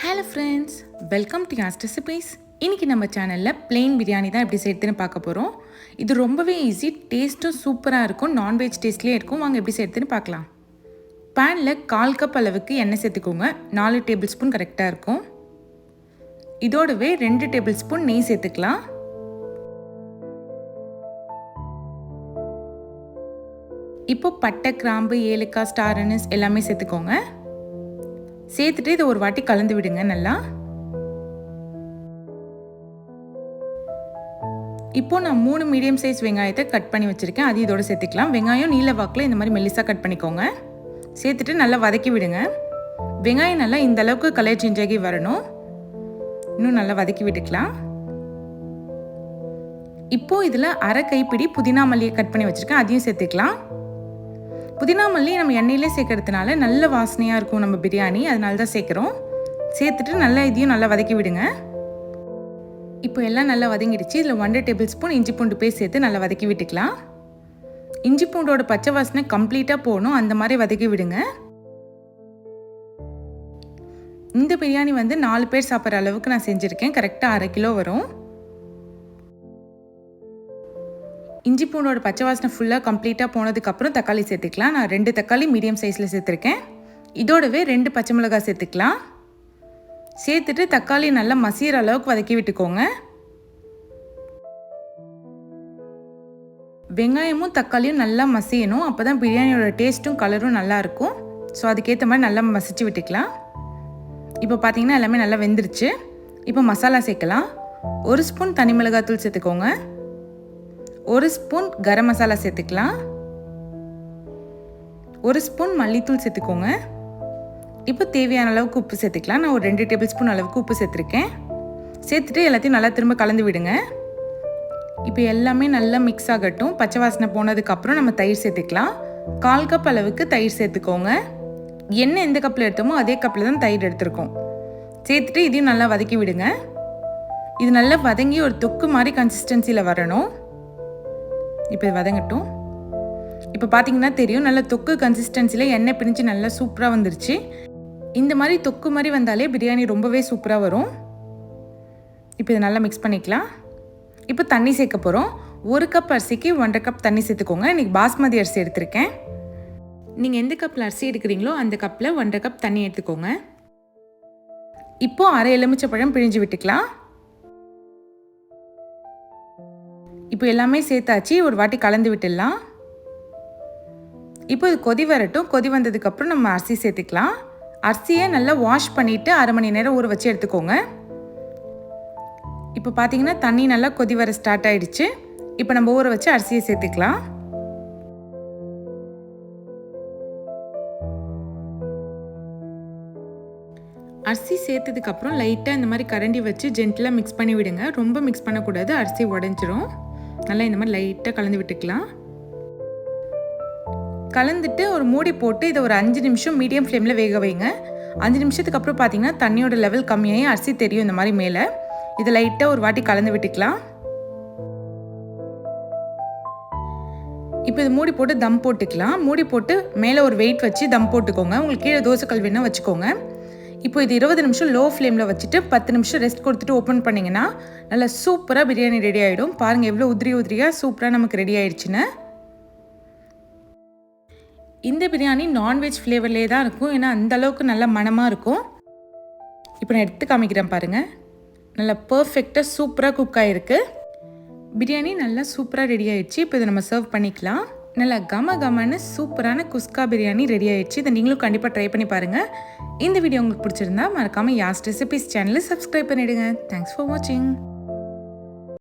Hello friends welcome to Yas recipes இன்றைக்கி நம்ம சேனலில் பிளெயின் பிரியாணி தான் எப்படி செய்யறதுன்னு பார்க்க போகிறோம் இது ரொம்பவே ஈஸி டேஸ்ட்டும் சூப்பராக இருக்கும். நான்வெஜ் டேஸ்ட்லேயே இருக்கும். வாங்க எப்படி செய்யறதுன்னு பார்க்கலாம். பேனில் கால் கப் அளவுக்கு எண்ணெய் சேர்த்துக்கோங்க. நாலு டேபிள் ஸ்பூன் கரெக்டாக இருக்கும். இதோடவே ரெண்டு டேபிள் ஸ்பூன் நெய் சேர்த்துக்கலாம். இப்போ பட்டை கிராம்பு ஏலக்காய் ஸ்டார் எல்லாமே சேர்த்துக்கோங்க. சேர்த்துட்டு இதை ஒரு வாட்டி கலந்து விடுங்க நல்லா. இப்போ நான் மூணு மீடியம் சைஸ் வெங்காயத்தை கட் பண்ணி வச்சுருக்கேன். அது இதோட சேர்த்துக்கலாம். வெங்காயம் நீல வாக்கில் இந்த மாதிரி மெல்லிசாக கட் பண்ணிக்கோங்க. சேர்த்துட்டு நல்லா வதக்கி விடுங்க. வெங்காயம் நல்லா இந்த அளவுக்கு கலர் சேஞ்ச் ஆகி வரணும். இன்னும் நல்லா வதக்கி விட்டுக்கலாம். இப்போது இதில் அரை கைப்பிடி புதினா மல்லியை கட் பண்ணி வச்சுருக்கேன். அதையும் சேர்த்துக்கலாம். புதினா மல்லி நம்ம எண்ணெயிலே சேர்க்கறதுனால நல்ல வாசனையாக இருக்கும் நம்ம பிரியாணி. அதனால தான் சேர்க்குறோம். சேர்த்துட்டு நல்லா இதையும் நல்லா வதக்கி விடுங்க. இப்போ எல்லாம் நல்லா வதங்கிடுச்சு. இதில் ஒன்றரை டேபிள் ஸ்பூன் இஞ்சி பூண்டு பேஸ்ட் சேர்த்து நல்லா வதக்கி விட்டுக்கலாம். இஞ்சி பூண்டோட பச்சை வாசனை கம்ப்ளீட்டாக போகணும். அந்த மாதிரி வதக்கி விடுங்க. இந்த பிரியாணி வந்து நாலு பேர் சாப்பிட்ற அளவுக்கு நான் செஞ்சுருக்கேன். கரெக்டாக அரை கிலோ வரும். இஞ்சி பூண்டோட பச்சை வாசனை ஃபுல்லாக கம்ப்ளீட்டாக போனதுக்கப்புறம் தக்காளி சேர்த்துக்கலாம். நான் ரெண்டு தக்காளி மீடியம் சைஸில் சேர்த்துருக்கேன். இதோடவே ரெண்டு பச்சை மிளகாய் சேர்த்துக்கலாம். சேர்த்துட்டு தக்காளி நல்லா மசிகிற அளவுக்கு வதக்கி விட்டுக்கோங்க. வெங்காயமும் தக்காளியும் நல்லா மசியணும். அப்போ தான் பிரியாணியோட டேஸ்ட்டும் கலரும் நல்லாயிருக்கும் ஸோ அதுக்கேற்ற மாதிரி நல்லா மசிச்சு விட்டுக்கலாம். இப்போ பார்த்தீங்கன்னா எல்லாமே நல்லா வெந்துருச்சு. இப்போ மசாலா சேர்க்கலாம். ஒரு ஸ்பூன் தனி மிளகாத்தூள் சேர்த்துக்கோங்க. ஒரு ஸ்பூன் கரம் மசாலா சேர்த்துக்கலாம். ஒரு ஸ்பூன் மல்லித்தூள் சேர்த்துக்கோங்க. இப்போ தேவையான அளவுக்கு உப்பு சேர்த்துக்கலாம். நான் ஒரு ரெண்டு டேபிள் ஸ்பூன் அளவுக்கு உப்பு சேர்த்துருக்கேன். சேர்த்துட்டு எல்லாத்தையும் நல்லா திரும்ப கலந்து விடுங்க. இப்போ எல்லாமே நல்லா மிக்ஸ் ஆகட்டும். பச்சை வாசனை போனதுக்கப்புறம் நம்ம தயிர் சேர்த்துக்கலாம். கால் கப் அளவுக்கு தயிர் சேர்த்துக்கோங்க. எண்ணெய் எந்த கப்பில் எடுத்தோமோ அதே கப்பில் தான் தயிர் எடுத்திருக்கோம். சேர்த்துட்டு இதையும் நல்லா வதக்கி விடுங்க. இது நல்லா வதங்கி ஒரு தொக்கு மாதிரி கன்சிஸ்டன்சியில் வரணும். இப்போ இது வதங்கட்டும். இப்போ பார்த்தீங்கன்னா தெரியும் நல்ல தொக்கு கன்சிஸ்டன்சியில் எண்ணெய் பிரிஞ்சு நல்லா சூப்பராக வந்துருச்சு. இந்த மாதிரி தொக்கு மாதிரி வந்தாலே பிரியாணி ரொம்பவே சூப்பராக வரும். இப்போ இதை நல்லா மிக்ஸ் பண்ணிக்கலாம். இப்போ தண்ணி சேர்க்க போகிறோம் ஒரு கப் அரிசிக்கு ஒன்றரை கப் தண்ணி சேர்த்துக்கோங்க. இன்றைக்கி பாஸ்மதி அரிசி எடுத்திருக்கேன். நீங்கள் எந்த கப்பில் அரிசி எடுக்கிறீங்களோ அந்த கப்பில் ஒன்றரை கப் தண்ணி எடுத்துக்கோங்க. இப்போது அரை எலுமிச்சை பழம் பிழிஞ்சு விட்டுக்கலாம். இப்போ எல்லாமே சேர்த்தாச்சு ஒரு வாட்டி கலந்து விட்டுடலாம். இப்போ இது கொதி வரட்டும். கொதி வந்ததுக்கப்புறம் நம்ம அரிசி சேர்த்துக்கலாம். அரிசியை நல்லா வாஷ் பண்ணிவிட்டு அரை மணி நேரம் ஊற வச்சு எடுத்துக்கோங்க. இப்போ பார்த்தீங்கன்னா தண்ணி நல்லா கொதி வர ஸ்டார்ட் ஆயிடுச்சு. இப்போ நம்ம ஊற வச்சு அரிசியை சேர்த்துக்கலாம். அரிசி சேர்த்ததுக்கப்புறம் லைட்டாக இந்த மாதிரி கரண்டி வச்சு ஜென்டிலாக மிக்ஸ் பண்ணி விடுங்க. ரொம்ப மிக்ஸ் பண்ணக்கூடாது. அரிசி உடஞ்சிரும். நல்லா இந்த மாதிரி லைட்டாக கலந்து விட்டுக்கலாம். கலந்துட்டு ஒரு மூடி போட்டு இதை ஒரு அஞ்சு நிமிஷம் மீடியம் ஃப்ளேமில் வேக வைங்க. அஞ்சு நிமிஷத்துக்கு அப்புறம் பார்த்தீங்கன்னா தண்ணியோட லெவல் கம்மியாகி அரிசி தெரியும் இந்த மாதிரி மேலே. இதை லைட்டாக ஒரு வாட்டி கலந்து விட்டுக்கலாம். இப்போ இது மூடி போட்டு தம் போட்டுக்கலாம். மூடி போட்டு மேலே ஒரு வெயிட் வச்சு தம் போட்டுக்கோங்க. உங்களுக்கு கீழே தோசை கல் வேணால் வச்சுக்கோங்க. இப்போ இது இருபது நிமிஷம் லோ ஃப்ளேமில் வச்சுட்டு பத்து நிமிஷம் ரெஸ்ட் கொடுத்துட்டு ஓப்பன் பண்ணிங்கன்னா நல்லா சூப்பராக பிரியாணி ரெடி ஆகிடும் பாருங்கள் எவ்வளோ உதிரி உதிரியாக சூப்பராக நமக்கு ரெடி ஆயிடுச்சுன்னு. இந்த பிரியாணி நான்வெஜ் ஃப்ளேவர்லேயே தான் இருக்கும். ஏன்னா அந்தளவுக்கு நல்லா நல்ல மனமாக இருக்கும். இப்போ நான் எடுத்து காமிக்கிறேன் பாருங்கள் நல்லா பர்ஃபெக்டாக சூப்பராக குக் ஆகிருக்கு பிரியாணி நல்லா சூப்பராக ரெடி ஆகிடுச்சு இப்போ இதை நம்ம சர்வ் பண்ணிக்கலாம். நல்லா கம கமன்னு சூப்பரான குஸ்கா பிரியாணி ரெடி ஆயிடுச்சு. இதை நீங்களும் கண்டிப்பாக ட்ரை பண்ணி பாருங்கள் இந்த வீடியோ உங்களுக்கு பிடிச்சிருந்தா மறக்காமல் யாஸ் ரெசிபிஸ் சேனலை சப்ஸ்கிரைப் பண்ணிவிடுங்க தேங்க்ஸ் ஃபார் வாட்சிங்